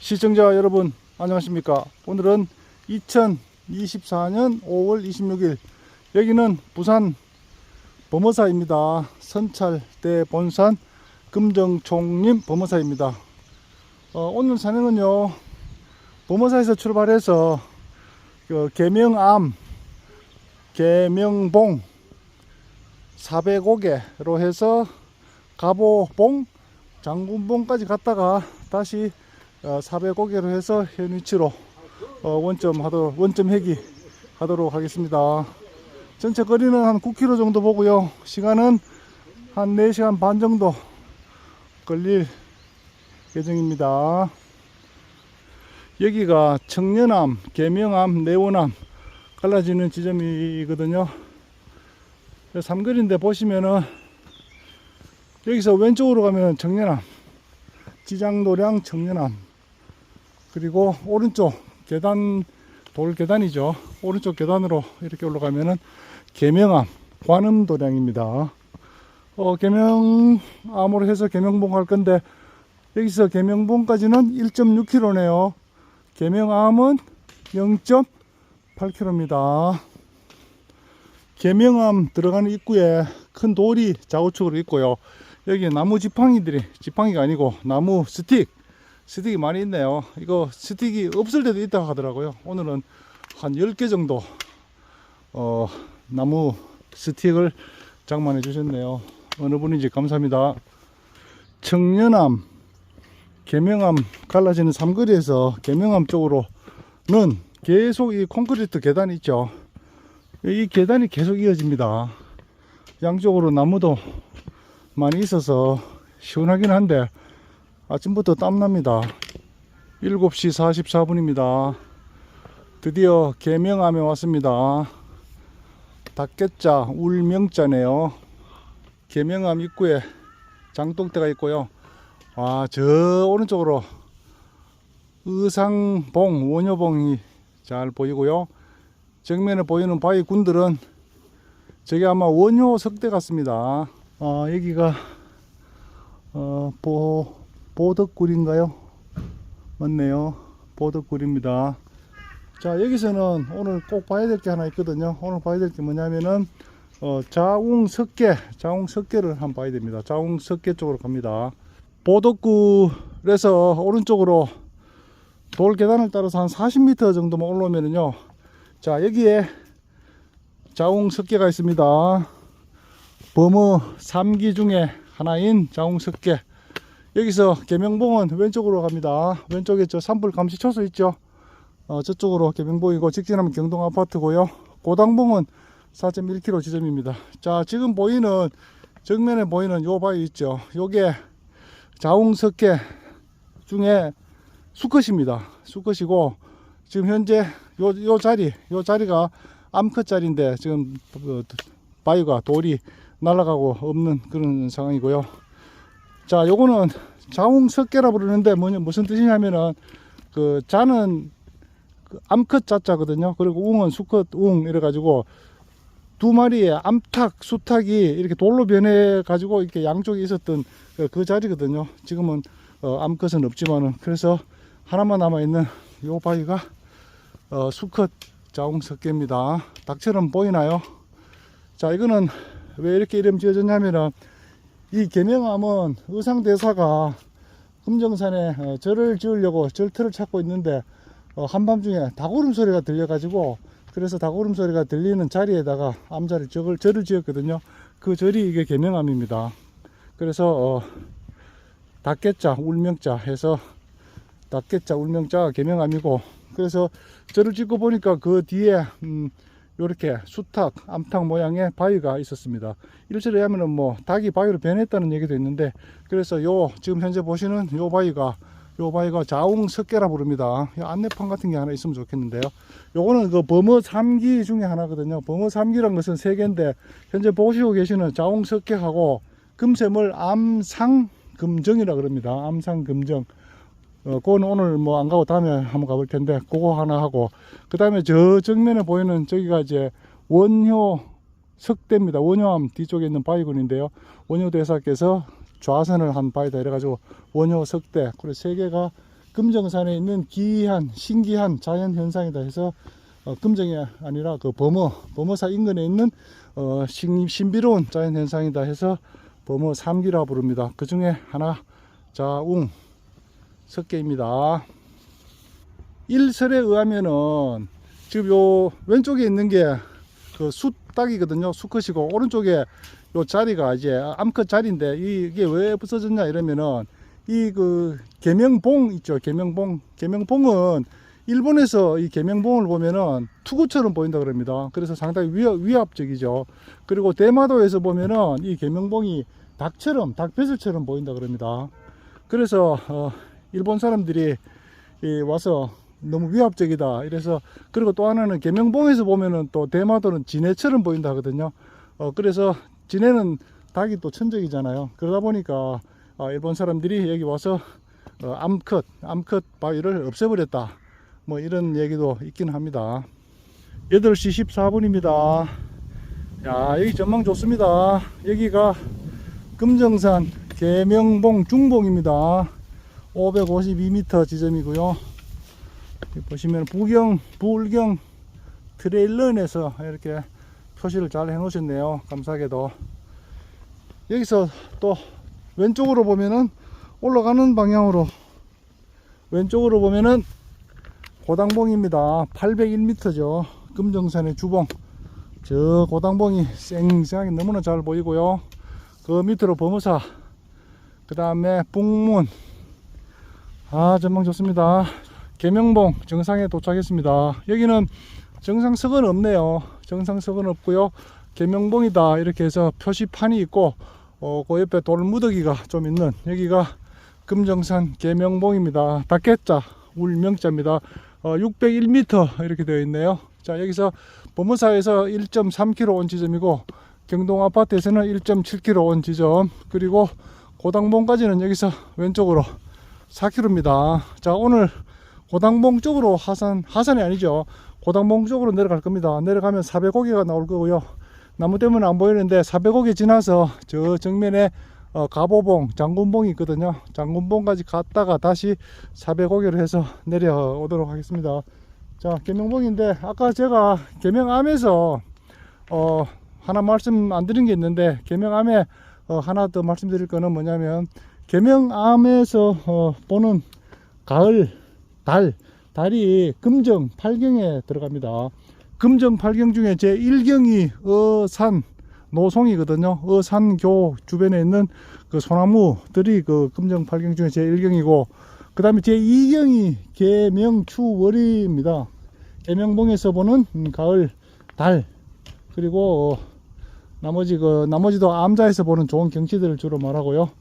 시청자 여러분 안녕하십니까? 오늘은 2024년 5월 26일. 여기는 부산 범어사입니다. 선찰대 본산 금정총림 범어사입니다. 어, 오늘 산행은요 범어사에서 출발해서 그 계명암 계명봉 405개로 해서 가보봉 장군봉까지 갔다가 다시 어, 405개로 해서 현 위치로 어, 원점 하도록 원점 회기 하도록 하겠습니다. 전체 거리는 한 9km 정도 보고요. 시간은 한 4시간 반 정도 걸릴 예정입니다. 여기가 청년암, 계명암, 내원암 갈라지는 지점이거든요. 삼거리인데 보시면은 여기서 왼쪽으로 가면 청년암, 지장노량 청년암, 그리고 오른쪽 계단, 돌 계단이죠. 오른쪽 계단으로 이렇게 올라가면은 계명암, 관음 도량입니다. 어, 계명암으로 해서 계명봉 갈 건데 여기서 계명봉까지는 1.6km네요. 계명암은 0.8km입니다. 계명암 들어가는 입구에 큰 돌이 좌우측으로 있고요. 여기 나무 지팡이들이 지팡이가 아니고 나무 스틱 스틱이 많이 있네요. 이거 스틱이 없을 때도 있다고 하더라고요. 오늘은 한 10개 정도 어, 나무 스틱을 장만해 주셨네요. 어느 분인지 감사합니다. 청년암 계명암 갈라지는 삼거리에서 계명암 쪽으로는 계속 이 콘크리트 계단이 있죠. 이 계단이 계속 이어집니다. 양쪽으로 나무도 많이 있어서 시원하긴 한데 아침부터 땀납니다. 7시 44분입니다. 드디어 계명암에 왔습니다. 닭개자 울명자네요. 계명암 입구에 장독대가 있고요. 와, 저 오른쪽으로 의상봉, 원효봉이 잘 보이고요. 정면에 보이는 바위 군들은 저게 아마 원효 석대 같습니다. 아, 여기가 어, 보, 보덕굴인가요? 맞네요. 보덕굴입니다. 자, 여기서는 오늘 꼭 봐야 될 게 하나 있거든요. 오늘 봐야 될 게 뭐냐면은 어, 자웅 석계, 자웅 석계를 한번 봐야 됩니다. 자웅 석계 쪽으로 갑니다. 보덕굴에서 오른쪽으로 돌 계단을 따라서 한 40m 정도만 올라오면은요. 자, 여기에 자웅 석계가 있습니다. 범어 3기 중에 하나인 자웅 석계. 여기서 계명봉은 왼쪽으로 갑니다. 왼쪽에 저 산불 감시 초소 있죠. 어, 저쪽으로 계명봉이고 직진하면 경동 아파트고요. 고당봉은 4.1km 지점입니다. 자, 지금 보이는 정면에 보이는 요 바위 있죠. 요게 자웅석계 중에 수컷입니다. 수컷이고 지금 현재 요, 요 자리, 요 자리가 암컷 자리인데 지금 그 바위가 돌이 날아가고 없는 그런 상황이고요. 자, 요거는 자웅석계라 부르는데 뭐냐 무슨 뜻이냐면은 그 자는 그 암컷 자자거든요. 그리고 웅은 수컷 웅 이래 가지고 두 마리의 암탉, 수탉이 이렇게 돌로 변해 가지고 이렇게 양쪽에 있었던 그, 그 자리거든요. 지금은 어, 암컷은 없지만은 그래서 하나만 남아 있는 요 바위가 어, 수컷 자웅석계입니다. 닭처럼 보이나요? 자, 이거는 왜 이렇게 이름 지어졌냐면은 이 계명암은 의상대사가 금정산에 어, 절을 지으려고 절터를 찾고 있는데 어, 한밤중에 닭울음 소리가 들려가지고 그래서 닭울음 소리가 들리는 자리에다가 암자를 절을, 절을 지었거든요. 그 절이 이게 계명암입니다. 그래서 어, 닭개자 울명자 해서 닭개자 울명자가 계명암이고 그래서 절을 짓고 보니까 그 뒤에 음, 요렇게 수탉, 암탉 모양의 바위가 있었습니다. 일설에 하면은 뭐 닭이 바위로 변했다는 얘기도 있는데 그래서 요 지금 현재 보시는 요 바위가 요 바위가 자웅석계라 부릅니다. 이 안내판 같은 게 하나 있으면 좋겠는데요. 요거는 그 범어 3기 중에 하나거든요. 범어 3기란 것은 세 개인데 현재 보시고 계시는 자웅석계하고 금샘을 암상 금정이라 그럽니다. 암상 금정. 어, 그건 오늘 뭐 안 가고 다음에 한번 가볼 텐데 그거 하나 하고 그 다음에 저 정면에 보이는 저기가 이제 원효 석대입니다. 원효암 뒤쪽에 있는 바위군인데요. 원효 대사께서 좌선을 한 바위다 이래가지고 원효 석대 그래 세 개가 금정산에 있는 기이한 신기한 자연 현상이다 해서 어, 금정이 아니라 그 범어 범어사 인근에 있는 어, 신, 신비로운 자연 현상이다 해서 범어 삼기라 부릅니다. 그 중에 하나 자웅 석계입니다. 일설에 의하면은 지금 요 왼쪽에 있는 게그 숫딱이거든요. 수컷이고 오른쪽에 요 자리가 이제 암컷 자리인데 이게 왜 부서졌냐 이러면은 이 그 개명봉 있죠. 개명봉. 개명봉은 일본에서 이 개명봉을 보면은 투구처럼 보인다 그럽니다. 그래서 상당히 위협, 위압적이죠. 그리고 대마도에서 보면은 이 개명봉이 닭처럼 닭배슬처럼 보인다 그럽니다. 그래서 어, 일본 사람들이 이 와서 너무 위압적이다. 이래서 그리고 또 하나는 개명봉에서 보면은 또 대마도는 진해처럼 보인다 하거든요. 어, 그래서 진해는 닭이 또 천적이잖아요. 그러다 보니까 아, 일본 사람들이 여기 와서 어, 암컷, 암컷 바위를 없애버렸다. 뭐 이런 얘기도 있긴 합니다. 8시 14분입니다. 야, 여기 전망 좋습니다. 여기가 금정산 계명봉 중봉입니다. 552m 지점이고요. 보시면 부경, 부울경 트레일런에서 이렇게 표시를 잘 해 놓으셨네요. 감사하게도. 여기서 또 왼쪽으로 보면은 올라가는 방향으로 왼쪽으로 보면은 고당봉입니다. 801m죠. 금정산의 주봉. 저 고당봉이 쌩쌩하게 너무나 잘 보이고요. 그 밑으로 범어사. 그 다음에 북문. 아, 전망 좋습니다. 계명봉 정상에 도착했습니다. 여기는 정상석은 없네요. 정상석은 없고요. 계명봉이다 이렇게 해서 표시판이 있고 어, 그 옆에 돌무더기가 좀 있는 여기가 금정산 계명봉입니다. 닭개자 울명자입니다. 어, 601m 이렇게 되어 있네요. 자 여기서 범어사에서 1.3km 온 지점이고 경동 아파트에서는 1.7km 온 지점 그리고 고당봉까지는 여기서 왼쪽으로 4km입니다. 자 오늘 고당봉 쪽으로 하산 하산이 아니죠. 고당봉 쪽으로 내려갈 겁니다. 내려가면 400고개가 나올 거고요. 나무 때문에 안 보이는데 400고개 지나서 저 정면에 어, 가보봉, 장군봉이 있거든요. 장군봉까지 갔다가 다시 400고개를 해서 내려오도록 하겠습니다. 자, 계명봉인데 아까 제가 계명암에서 어, 하나 말씀 안 드린 게 있는데 계명암에 어, 하나 더 말씀드릴 거는 뭐냐면 계명암에서 어, 보는 가을 달 달이 금정 8경에 들어갑니다. 금정 8경 중에 제 1경이 어산 노송이거든요. 어산교 주변에 있는 그 소나무들이 그 금정 8경 중에 제 1경이고 그 다음에 제 2경이 계명추월입니다. 계명봉에서 보는 음, 가을 달 그리고 어, 나머지 그 나머지도 암자에서 보는 좋은 경치들을 주로 말하고요.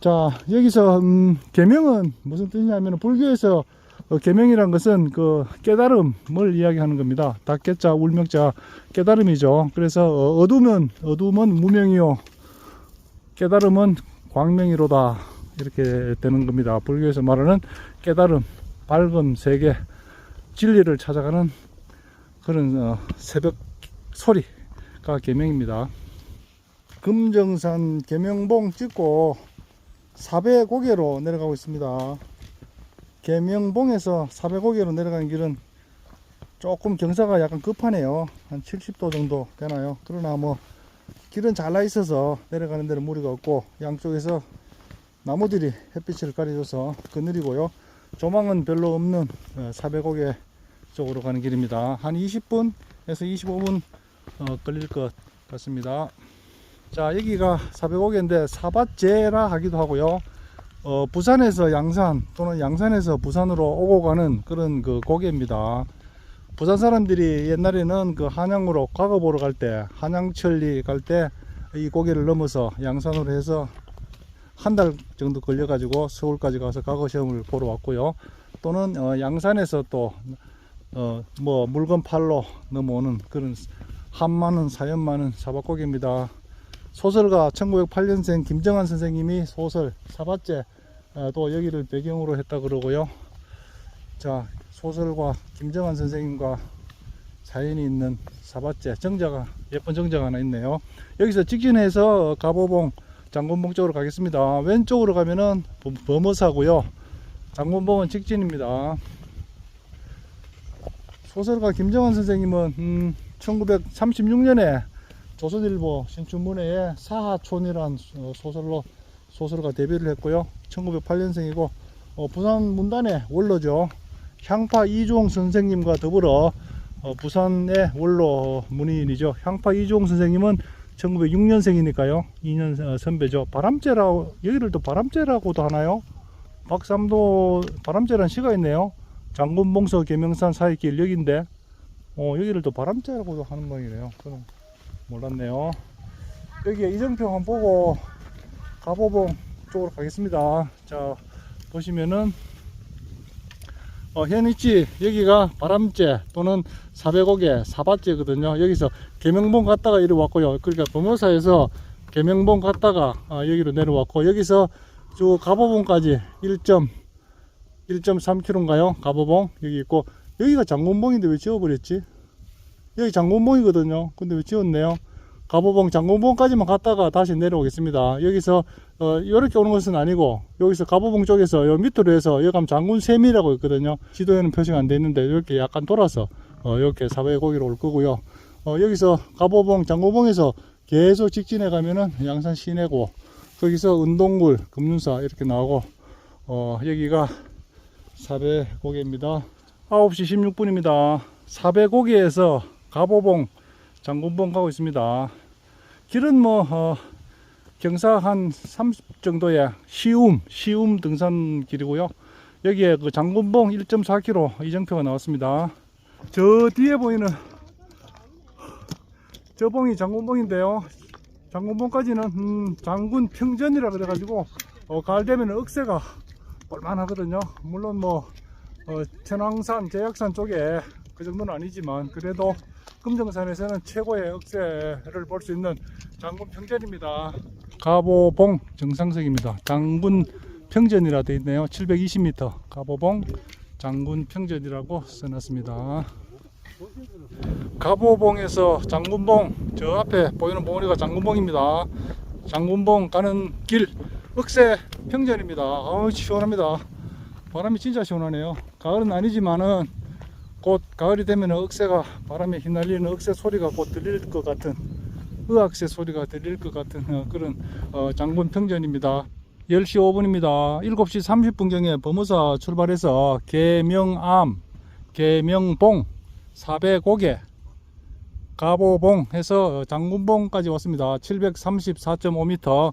자 여기서 음, 계명은 무슨 뜻이냐면 불교에서 어, 계명이란 것은 그 깨달음을 이야기하는 겁니다. 닭개자 울명자 깨달음이죠. 그래서 어, 어두면 어두면 무명이요 깨달음은 광명이로다 이렇게 되는 겁니다. 불교에서 말하는 깨달음, 밝음, 세계, 진리를 찾아가는 그런 어, 새벽 소리가 계명입니다. 금정산 계명봉 찍고 사배고개로 내려가고 있습니다. 계명봉에서 사배고개로 내려가는 길은 조금 경사가 약간 급하네요. 한 70도 정도 되나요? 그러나 뭐 길은 잘 나 있어서 내려가는 데는 무리가 없고 양쪽에서 나무들이 햇빛을 가려줘서 그늘이고요. 조망은 별로 없는 어, 사배고개 쪽으로 가는 길입니다. 한 20분에서 25분 어, 걸릴 것 같습니다. 자 여기가 사배고개인데 사밭제라 하기도 하고요. 어, 부산에서 양산 또는 양산에서 부산으로 오고 가는 그런 그 고개입니다. 부산 사람들이 옛날에는 그 한양으로 과거 보러 갈 때, 한양천리 갈 때 이 고개를 넘어서 양산으로 해서 한 달 정도 걸려 가지고 서울까지 가서 과거 시험을 보러 왔고요. 또는 어, 양산에서 또 어, 뭐 물건 팔로 넘어오는 그런 한 많은 사연 많은 사박고개입니다. 소설가 1908년생 김정한 선생님이 소설 사밭제 어, 또 여기를 배경으로 했다 그러고요. 자 소설과 김정한 선생님과 사연이 있는 사밭제 정자가 예쁜 정자가 하나 있네요. 여기서 직진해서 가보봉 장군봉 쪽으로 가겠습니다. 왼쪽으로 가면은 범- 범어사고요. 장군봉은 직진입니다. 소설가 김정환 선생님은 음, 1936년에 조선일보 신춘문예에 사하촌이란 어, 소설로 소설가 데뷔를 했고요. 1908년생이고 어, 부산 문단의 원로죠. 향파 이종 선생님과 더불어 어, 부산의 원로 문인이죠. 향파 이종 선생님은 1906년생이니까요. 2년 어, 선배죠. 바람째라고 여기를 또 바람째라고도 하나요? 박삼도 바람째란 시가 있네요. 장군봉서 계명산 사이길 여기인데 어, 여기를 또 바람째라고도 하는 모양이네요. 저는 몰랐네요. 여기 이정표 한번 보고 가보봉 쪽으로 가겠습니다. 자 보시면은 어, 현위치 여기가 바람째 또는 사백옥의 사바째거든요. 여기서 계명봉 갔다가 이리 왔고요. 그러니까 범어사에서 계명봉 갔다가 아, 여기로 내려왔고 여기서 쭉 가보봉까지 1.1.3km인가요? 가보봉 여기 있고 여기가 장군봉인데 왜 지워버렸지? 여기 장군봉이거든요. 근데 왜 지웠네요? 가보봉 장군봉까지만 갔다가 다시 내려오겠습니다. 여기서 어, 이렇게 오는 것은 아니고 여기서 가보봉 쪽에서 요 밑으로 해서 여기 가면 장군샘이라고 있거든요. 지도에는 표시가 안 돼 있는데 이렇게 약간 돌아서 어, 이렇게 사배 고기로 올 거고요. 어, 여기서 가보봉 장군봉에서 계속 직진해 가면은 양산 시내고 거기서 은동굴 금륜사 이렇게 나오고 어, 여기가 사배고개입니다. 9시 16분입니다. 사배고개에서 가보봉 장군봉 가고 있습니다. 길은 뭐 어, 경사 한 30 정도의 시움 시움 등산 길이고요. 여기에 그 장군봉 1.4km 이정표가 나왔습니다. 저 뒤에 보이는 저 봉이 장군봉인데요. 장군봉까지는 음, 장군 평전이라 그래 가지고 어, 가을 되면 억새가 볼만하거든요. 물론 뭐 어, 천왕산, 제약산 쪽에 그 정도는 아니지만 그래도 금정산에서는 최고의 억새를 볼 수 있는 장군 평전입니다. 가보봉 정상석입니다. 장군 평전이라 되어 있네요. 720m 가보봉 장군 평전이라고 써놨습니다. 가보봉에서 장군봉 저 앞에 보이는 봉우리가 장군봉입니다. 장군봉 가는 길 억새 평전입니다. 아우 시원합니다. 바람이 진짜 시원하네요. 가을은 아니지만은 곧 가을이 되면 억새가 바람에 휘날리는 억새 소리가 곧 들릴 것 같은 의악새 소리가 들릴 것 같은 어, 그런 어, 장군 평전입니다. 10시 5분입니다. 7시 30분경에 범우사 출발해서 계명암, 계명봉, 사배고개, 가보봉 해서 장군봉까지 왔습니다. 734.5m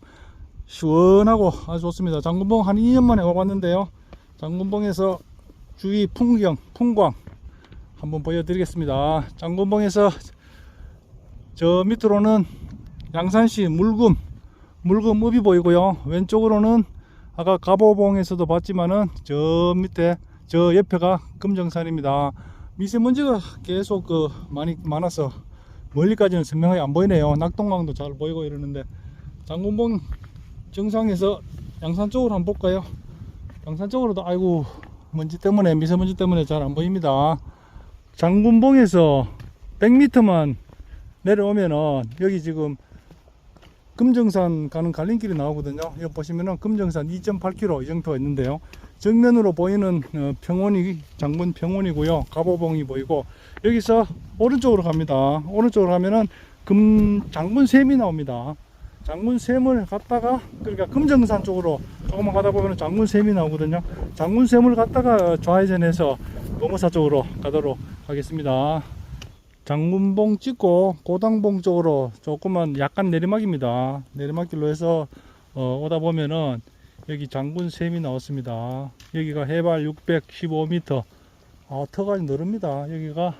시원하고 아주 좋습니다. 장군봉 한 2년 만에 와봤는데요. 장군봉에서 주위 풍경, 풍광 한번 보여드리겠습니다. 장군봉에서 저 밑으로는 양산시 물금, 물금 읍이 보이고요. 왼쪽으로는 아까 가보봉에서도 봤지만은 저 밑에 저 옆에가 금정산입니다. 미세먼지가 계속 그 많이 많아서 멀리까지는 선명하게 안 보이네요. 낙동강도 잘 보이고 이러는데 장군봉 정상에서 양산 쪽으로 한번 볼까요? 양산 쪽으로도 아이고 먼지 때문에 미세먼지 때문에 잘 안 보입니다. 장군봉에서 100m만 내려오면은 여기 지금 금정산 가는 갈림길이 나오거든요. 여기 보시면은 금정산 2.8km 이 정도가 있는데요. 정면으로 보이는 어, 평원이 장군 평원이고요. 가보봉이 보이고 여기서 오른쪽으로 갑니다. 오른쪽으로 가면은 금 장군 샘이 나옵니다. 장군 샘을 갔다가 그러니까 금정산 쪽으로 조금만 가다 보면 장군 샘이 나오거든요. 장군 샘을 갔다가 좌회전해서 봉어사 쪽으로 가도록 하겠습니다. 장군봉 찍고 고당봉 쪽으로 조금만 약간 내리막입니다. 내리막길로 해서 어, 오다 보면은 여기 장군샘이 나왔습니다. 여기가 해발 615m. 아, 터가 늘습니다. 여기가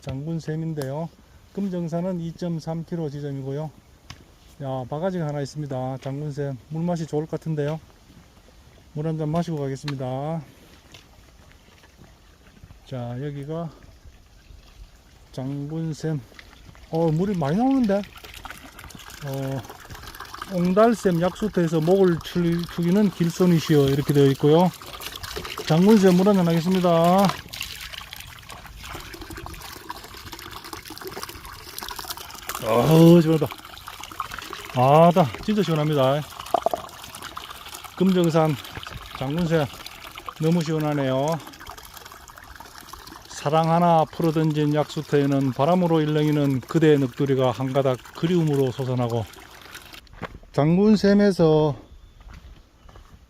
장군샘인데요. 금정산은 2.3km 지점이고요. 야, 바가지가 하나 있습니다. 장군샘. 물맛이 좋을 것 같은데요. 물 한 잔 마시고 가겠습니다. 자, 여기가 장군샘. 어, 물이 많이 나오는데? 어, 옹달샘 약수터에서 목을 출- 죽이는 길손이시여. 이렇게 되어 있고요. 장군샘 물 한잔 하겠습니다. 어우, 시원하다. 아다, 진짜 시원합니다. 금정산 장군샘. 너무 시원하네요. 사랑 하나 풀어던진 약수터에는 바람으로 일렁이는 그대의 넋두리가 한 가닥 그리움으로 솟아나고 장군샘에서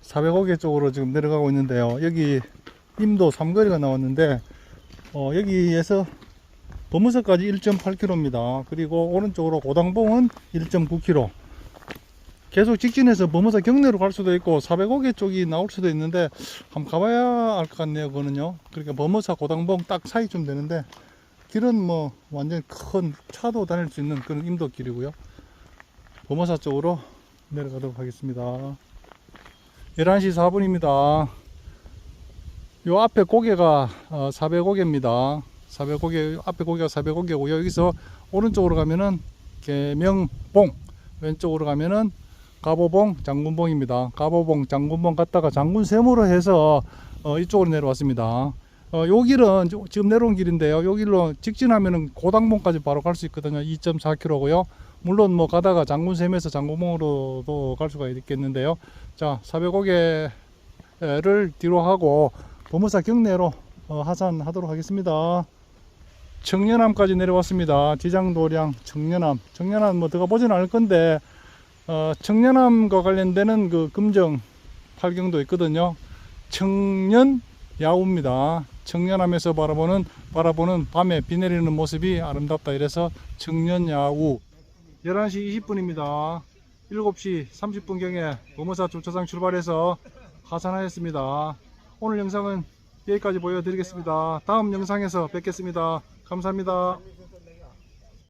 405개 쪽으로 지금 내려가고 있는데요. 여기 임도 삼거리가 나왔는데 어, 여기에서 범무서까지 1.8km입니다. 그리고 오른쪽으로 고당봉은 1.9km. 계속 직진해서 범무사 경내로 갈 수도 있고 405개 쪽이 나올 수도 있는데 한번 가봐야 알 것 같네요. 그거는요. 그러니까 범무사 고당봉 딱 사이쯤 되는데 길은 뭐 완전 큰 차도 다닐 수 있는 그런 임도길이고요. 범무사 쪽으로 내려가도록 하겠습니다. 11시 4분입니다. 요 앞에 고개가 405개입니다. 405개, 앞에 고개가 405개고요. 여기서 오른쪽으로 가면은 계명봉, 왼쪽으로 가면은 가보봉, 장군봉입니다. 가보봉, 장군봉 갔다가 장군샘으로 해서 어, 이쪽으로 내려왔습니다. 어, 요 길은 지- 지금 내려온 길인데요. 요 길로 직진하면은 고당봉까지 바로 갈 수 있거든요. 2.4km고요. 물론 뭐 가다가 장군샘에서 장군봉으로도 갈 수가 있겠는데요. 자, 405개를 뒤로 하고 범무사 경내로 어, 하산하도록 하겠습니다. 청년암까지 내려왔습니다. 지장도량 청년암. 청년암 뭐 들어가 보지는 않을 건데 어, 청년암과 관련되는 그 금정 팔경도 있거든요. 청년 야우입니다. 청년암에서 바라보는 바라보는 밤에 비 내리는 모습이 아름답다 이래서 청년 야우. 11시 20분입니다. 7시 30분경에 범무사 주차장 출발해서 하산하였습니다. 오늘 영상은 여기까지 보여드리겠습니다. 다음 영상에서 뵙겠습니다. 감사합니다.